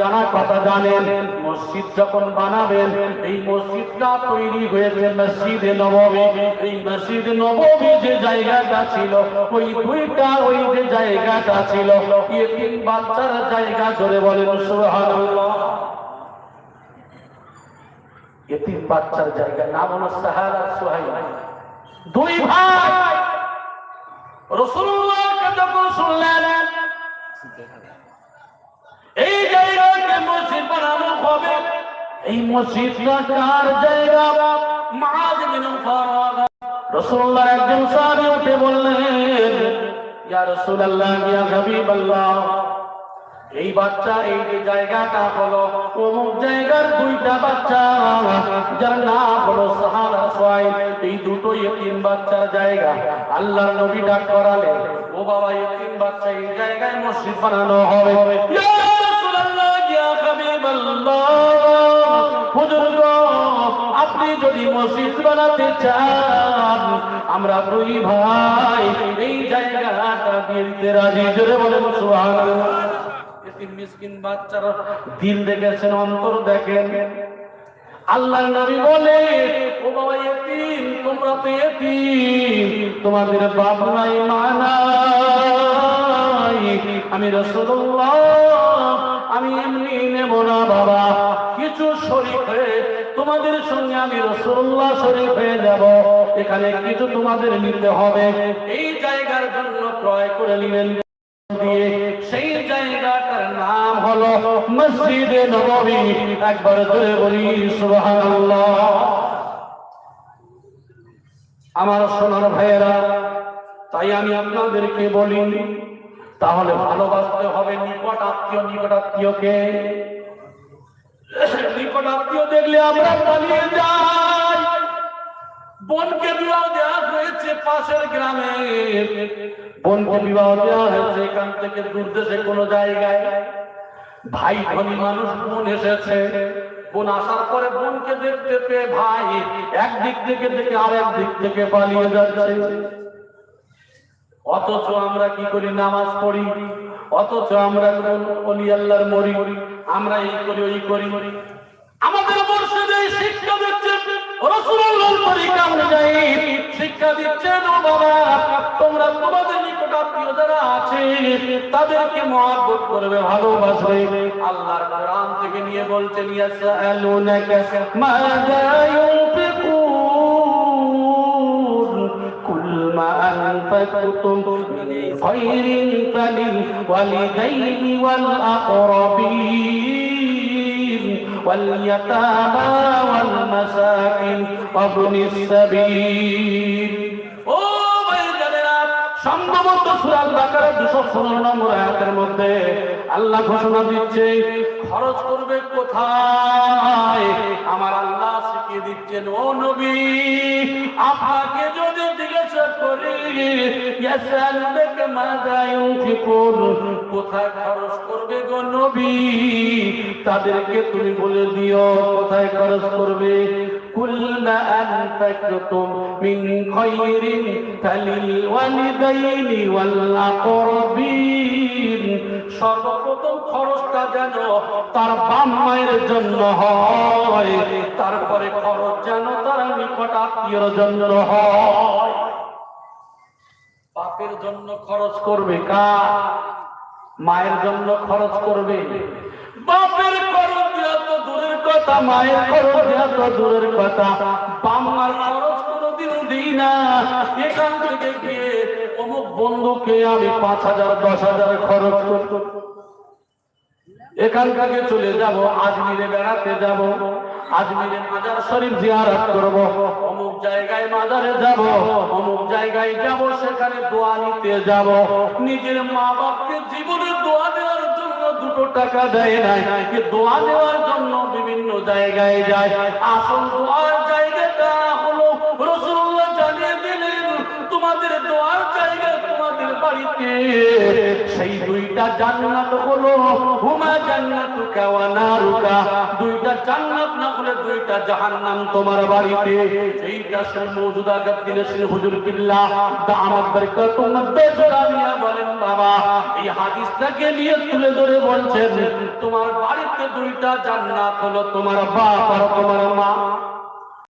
জানা কথা জানেন, মসজিদ যখন বানাবেন, এই মসজিদটা তৈরি হয়েছে মসজিদে নবমী। এই মসজিদ নবমী যে জায়গাটা ছিল, ওই দুইটা ওই যে জায়গাটা ছিল তিন বাচ্চার জায়গা ধরে বলেন, সুবহানাল্লাহ। এতিম বাচ্চার জায়গা, নাম হলো সাহার আর সোহাইব। দুই ভাই রসুল্লাহকে যখন শুনলেন এই জায়গাকে মসজিদ বানানো হবে। এই মসজিদটা কার জায়গা? মাঝ বিন রাসূলুল্লাহ একজন সাহাবী উঠে বললেন, ইয়া রাসূলুল্লাহ, ইয়া এই বাচ্চা, এই যে জায়গাটা হলো, অমুক জায়গার দুইটা বাচ্চা, যার নাম হলো সাহারা এই দুটো তিন বাচ্চার জায়গা। আল্লাহর নবী ডাক করালেন, ও বাবা তিন বাচ্চা এই জায়গায় মসজিদ বানানো হবে। আপনি যদি মসজিদ বানাতে চান, আমরা দুই ভাই এই জায়গাটা রাজি। জোরে বলেন মিসকিন বাচ্চার দিল দেখেছেন, অন্তর দেখেন। আল্লাহ নবী বলে, ও বাবা এতিম, তোমরা তো এতিম, তোমাদের বাপ নাই, মা আমি রাসূলুল্লাহ আমি এমনি নেব না, বাবা। কিছু শরীক হয়ে তোমাদের সঙ্গে আমি রসুল্লাহ শরীফ হয়ে যাব। এখানে কিছু তোমাদের নিতে হবে। এই জায়গার জন্য ক্রয় করে নিলেন দিয়ে। সেই নাম হলো মসজিদে একবার আমার সোনার ভাইয়েরা, তাই আমি আপনাদেরকে বলি তাহলে ভালোবাসতে হবে নিকট আত্মীয়, নিকট আত্মীয়কে। নিকট আত্মীয় দেখলে আমরা পালিয়ে যাই। বোনকে বিবাহ দেওয়া হয়েছে পাশের গ্রামে। বোনকে বিবাহ দেওয়া হয়েছে এখান থেকে দূর দেশে কোনো জায়গায়। ভাই ধনী মানুষ বোন এসেছে। বোন আসার পরে বোনকে দেখতে পেয়ে ভাই একদিক থেকে দেখে আরেক দিক থেকে পালিয়ে যাচ্ছে। অথচ আমরা কি করি? নামাজ পড়ি। অথচ আমরা অলি আল্লাহর মরি। আমরা এই করি, ওই করি। আমাদের মুর্শিদে শিক্ষা দিচ্ছেন রাসূলুল্লাহর তরিকা অনুযায়ী শিক্ষা দিচ্ছেন ও বাবা, তোমরা তোমাদের নিকট আত্মীয় যারা আছে, তাদেরকে মহব্বত করবে, ভালোবাসবে। আল্লাহর কোরআন থেকে নিয়ে বলছেন, ইয়াসআলুনাকা মাযা ইউনফিকুন আনফাকতুম মিন খায়রিন ফালিলওয়ালিদাইনি ওয়াল আকরাবিন واليتامى والمساكين وابن السبيل ও ভাইজানেরা সম্ভবত সূরা বাকারা 216 নম্বর আয়াতের মধ্যে আল্লাহ ঘোষণা দিচ্ছে খরচ করবে কোথায় আমার আল্লাহ শিখিয়ে দিচ্ছেন, ও নবী আপনাকে যদি জিজ্ঞাসা করি কোথায় খরচ করবে গো নবী? তাদেরকে তুমি বলে দিও, কোথায় খরচ করবে? আনফাকতুম মিন খায়রিন ফালিল ওয়ালিদাইনি ওয়াল আকরাবিন। সর্বপ্রথম খরচটা যেন তার বাম মায়ের জন্য হয়। তারপরে খরচ যেন তার নিকট আত্মীয়র জন্য হয়। বাপের জন্য খরচ করবে কার? মায়ের জন্য খরচ করবে। বাপের খরচ দেওয়া তো দূরের কথা মায়ের খরচ দেওয়া তো দূরের কথা। বাম্মার খরচ কোনোদিন দিই না এখান থেকে গিয়ে অমুক বন্ধুকে আমি পাঁচ হাজার, দশ হাজার খরচ করতো চলে যাব, আজমিরে বেড়াতে যাব, আজমিরে মাজার শরীফ জিয়ারত করব। অমুক জায়গায় মাজারে যাব, অমুক জায়গায় যাব, সেখানে দোয়া নিতে যাব। নিজের মা বাপকে জীবনে দোয়া দেওয়ার জন্য দুটো টাকা দেয় নাই দোয়া দেওয়ার জন্য বিভিন্ন জায়গায় যায়। আসল দোয়ার জায়গাটা বাড়িতে, সেই দুইটা জান্নাত হলো, হুমা জান্নাতু ওয়া নারুকা। দুইটা জান্নাত না হলে দুইটা জাহান্নাম তোমার বাড়িতে। এইটা শুনে মওজুদা গাদ্দিনে শুনে হুজুর বিল্লাহ দামাত বরকতুম মদ্দাজুরামিয়া বলেন, বাবা, এই হাদিসটাকে নিয়ে তুলে ধরে বলছেন, তোমার বাড়িতে দুইটা জান্নাত হলো, তোমার বাপ আর তোমার